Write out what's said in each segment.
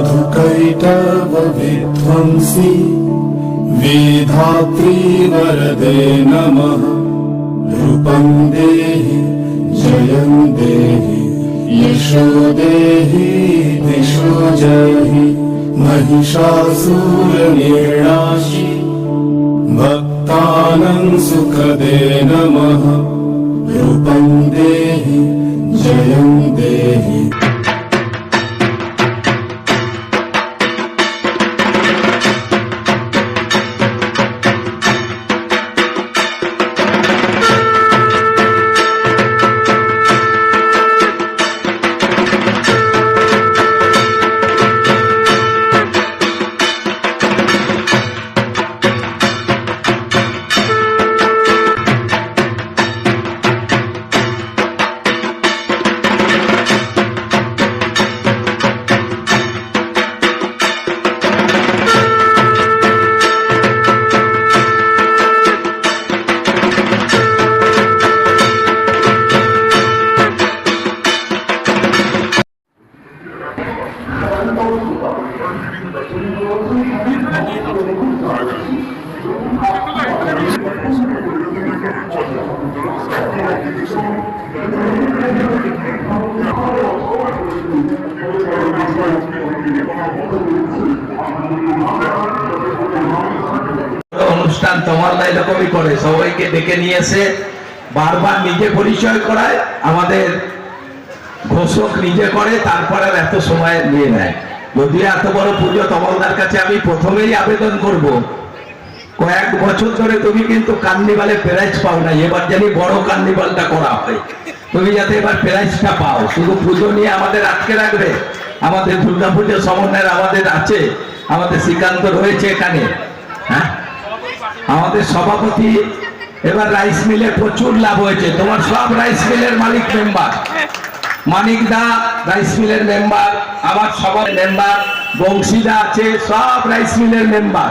मधुकैटवविध्वंसी। वेधात्री वरदे नमः। रूपं देहि जयं देहि यशो देहि दिशो जहि। महिषासुरनिर्णाशि भक्तानं सुखदे नमः। रूपं देहि অনুষ্ঠান তোমার এরকমই করে। সবাইকে ডেকে নিয়ে এসে বারবার নিজে পরিচয় করায়, আমাদের ঘোষক নিজে করে, তারপরে এত সময় নিয়ে নেয়। যদিও এত বড় পুজো তমলদার কাছে আমি প্রথমেই আবেদন করব। কয়েক বছর ধরে তুমি কিন্তু কার্নিভালে প্রাইজ পাও না এবার জানি বড় কার্নিভালটা করা হয়। তুমি যাতে এবার প্রাইজটা পাও, শুধু পুজো নিয়ে আমাদের আটকে রাখবে? আমাদের দুর্গাপুজো সমন্বয়ের আমাদের আছে, আমাদের শ্রীকান্ত রয়েছে এখানে হ্যাঁ? আমাদের সভাপতি, এবার রাইস মিলে প্রচুর লাভ হয়েছে, তোমার সব রাইস মিলের মালিক মেম্বার মানিক দা, রাইস মিলের মেম্বার আমার সবার মেম্বার বংশীদা আছে, সব রাইস মিলের মেম্বার।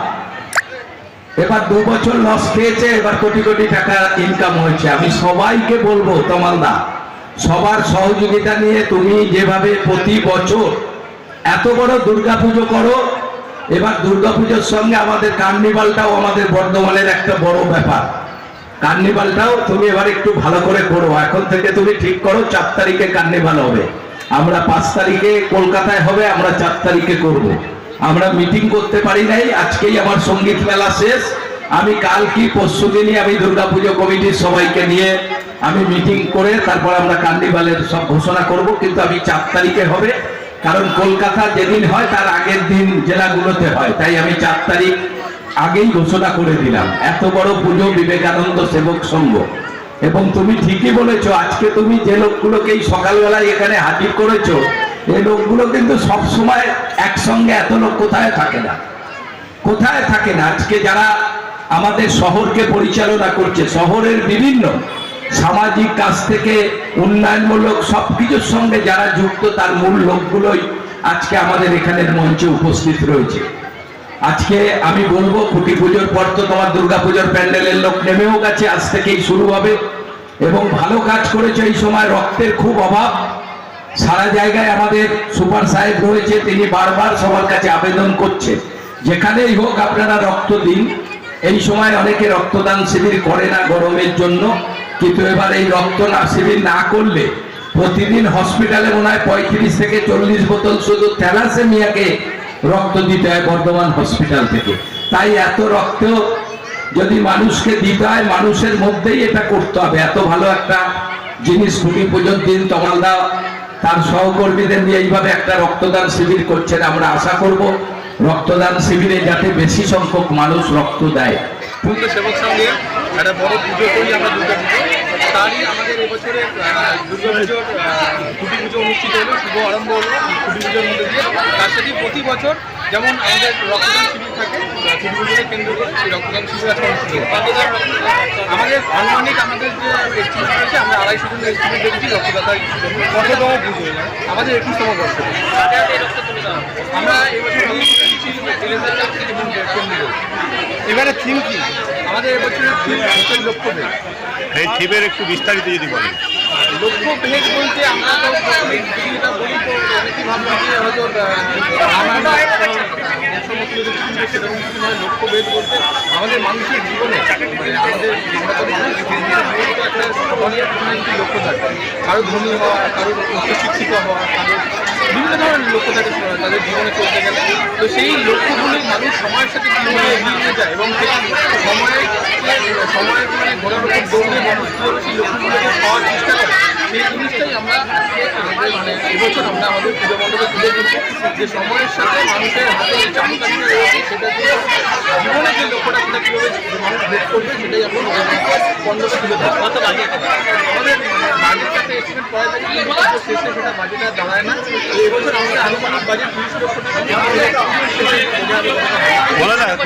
এবার দু বছর লস খেয়েছে, এবার কোটি কোটি টাকা ইনকাম হয়েছে। আমি সবাইকে বলব তমালদা সবার সহযোগিতা নিয়ে তুমি যেভাবে প্রতি বছর এত বড় দুর্গাপুজো করো, এবার দুর্গাপুজোর সঙ্গে আমাদের কার্নিভালটাও আমাদের বর্ধমানের একটা বড় ব্যাপার। কার্নিভালটাও তুমি এবার একটু ভালো করে করো এখন থেকে তুমি ঠিক করো, চার তারিখে কার্নিভাল হবে। আমরা পাঁচ তারিখে কলকাতায় হবে, আমরা চার তারিখে করব। আমরা মিটিং করতে পারি নাই, আজকেই আমার সংগীত মেলা শেষ। আমি কাল কি পরশু দিনই আমি দুর্গাপুজো কমিটির সবাইকে নিয়ে আমি মিটিং করে তারপর আমরা কার্নিভালের সব ঘোষণা করব, কিন্তু আমি চার তারিখে হবে। কারণ কলকাতা যেদিন হয় তার আগের দিন জেলাগুলোতে হয়, তাই আমি চার তারিখ আগেই ঘোষণা করে দিলাম, এত বড় পুজো বিবেকানন্দ সেবক সংঘ। এবং তুমি ঠিকই বলেছ, আজকে তুমি যে লোকগুলোকে এই সকালবেলায় এখানে হাজির করেছ, এই লোকগুলো কিন্তু সব সময় একসঙ্গে এত লোক কোথায় থাকে না? কোথায় থাকে না? আজকে যারা আমাদের শহরকে পরিচালনা করছে, শহরের বিভিন্ন সামাজিক কাজ থেকে উন্নয়নমূলক সবকিছুর সঙ্গে যারা যুক্ত, তার মূল লোকগুলোই আজকে আমাদের এখানের মঞ্চে উপস্থিত রয়েছে। আজকে আমি বলব খুঁটি পুজোর পর তো তোমার দুর্গা পুজোর প্যান্ডেলের লোক নেমেও গেছে, আজ থেকেই শুরু হবে। এবং ভালো কাজ করেছে এই সময়, রক্তের খুব অভাব। সারা জায়গায় আমাদের সুপার সাহেব রয়েছে, তিনি বারবার সবার কাছে আবেদন করছে, যেখানেই হোক আপনারা রক্ত দিন। এই সময় অনেকে রক্তদান শিবির করে না গরমের জন্য, কিন্তু এবার এই রক্ত না শিবির না করলে প্রতিদিন হসপিটালে মনে হয় পঁয়ত্রিশ থেকে চল্লিশ বোতল শুধু থ্যালাসেমিয়াকে রক্ত দিতে হয় বর্ধমান হসপিটাল থেকে। তাই এত রক্ত যদি মানুষকে দিতে হয়, মানুষের মধ্যেই এটা করতে হবে। এত ভালো একটা জিনিস খুঁটি পুজোর দিন তমালদা। তার সহকর্মীদের নিয়ে এইভাবে একটা রক্তদান শিবির করছেন আমরা আশা করব। রক্তদান শিবিরে যাতে বেশি সংখ্যক মানুষ রক্ত দেয়। সেবক সঙ্গে একটা বড় পুজো করি আমরা তারই আমাদের এবছরে দুর্গা পুজোর খুঁটি পুজো অনুষ্ঠিত হলো শুভ আরম্ভ হলো খুঁটি পুজোর মধ্যে দিয়ে। তার সাথে প্রতি বছর যেমন আমাদের রক্তদান শিবির থাকে খুঁটি পুজোকে কেন্দ্র করে সেই রক্তদান শিবির আজকে অনুষ্ঠিত আমাদের আনুমানিক আমাদের যে এস্টিমেট রয়েছে আমরা আড়াইশো জন এস্টিমেট দেখেছি রক্তদাতা কততম পুজো আমাদের একুশতম বর্ষ। আমরা এবছর এবং এবারে থিম কি? আমাদের এবছরের থিম লক্ষ্য এই থিমের একটু বিস্তারিত যদি বলেন। লক্ষ্য বলতে আমরা হয়তো লক্ষ্য আমাদের জীবনে, আমাদের লক্ষ্য কারও ধনী হওয়া, কারও উচ্চশিক্ষিত হওয়া, কারও বিভিন্ন ধরনের লক্ষ্য থাকে তাদের জীবনে চলতে গেলে। তো সেই লক্ষ্যগুলি মানুষ সময়ের সাথে কীভাবে এগিয়ে নিয়ে যায় এবং সেই সময়ের সময়ের মানে ঘোরার উপর দৌড়ে মানুষ সেই লক্ষ্যগুলোকে পাওয়ার চেষ্টা করে, সেই জিনিসটাই আমরা আমাদের মানে এবছর আমরা আমাদের পুজো মণ্ডপে তুলে ধরছি যে সময়ের সাথে মানুষের হাতে যে চামচামিটা রয়েছে সেটা দিয়ে জীবনে যে লক্ষ্যটা সেটা কীভাবে মানুষ ভেদ করবে সেটাই আমরা মণ্ডপে তুলে ধরছি কত বাজেট আমাদের বাজেটটাতে এস্টিমেট করা যায় কিন্তু বছর শেষে সেটা বাজেট দাঁড়ায় না। এবছর আমাদের আনুমানিক বাজেট তিরিশ লক্ষ টাকা।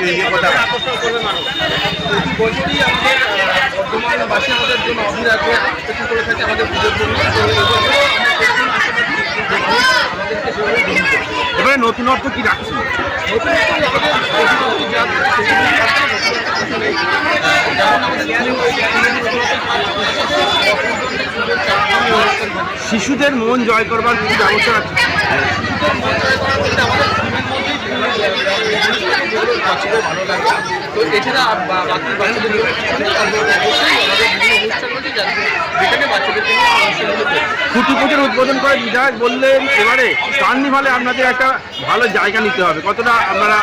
ইয়ে কথা? প্রতি বছরই আমাদের বর্ধমানবাসী আমাদের জন্য আগ্রহে করে থাকে আমাদের পুজোর জন্য। এবারে নতুনত্ব কি রাখছি আছে। শিশুদের মন জয় করবার কিছু ব্যবস্থা বাচ্চাদের ভালো লাগে তো এছাড়া বাকি বাচ্চাদের আমরা যেখানে বাচ্চাদের খুঁটি পুজোর উদ্বোধন করে বিধায়ক বললেন এবারে কার্নিভালে আপনাদের একটা ভালো জায়গা নিতে হবে। কতটা আপনারা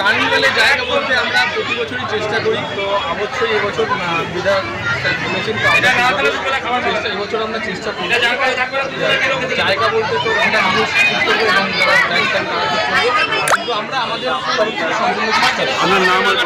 কার্নিভালের জায়গা বলতে আমরা প্রতি বছরই চেষ্টা করি। তো অবশ্যই এবছর বিধায়ক বলেছেন আমরা চেষ্টা এবছর আমরা চেষ্টা করি জায়গা বলতে তো এটা মানুষ করবে এবং যারা কিন্তু আমরা আমাদের সম্পূর্ণ আপনার নাম আর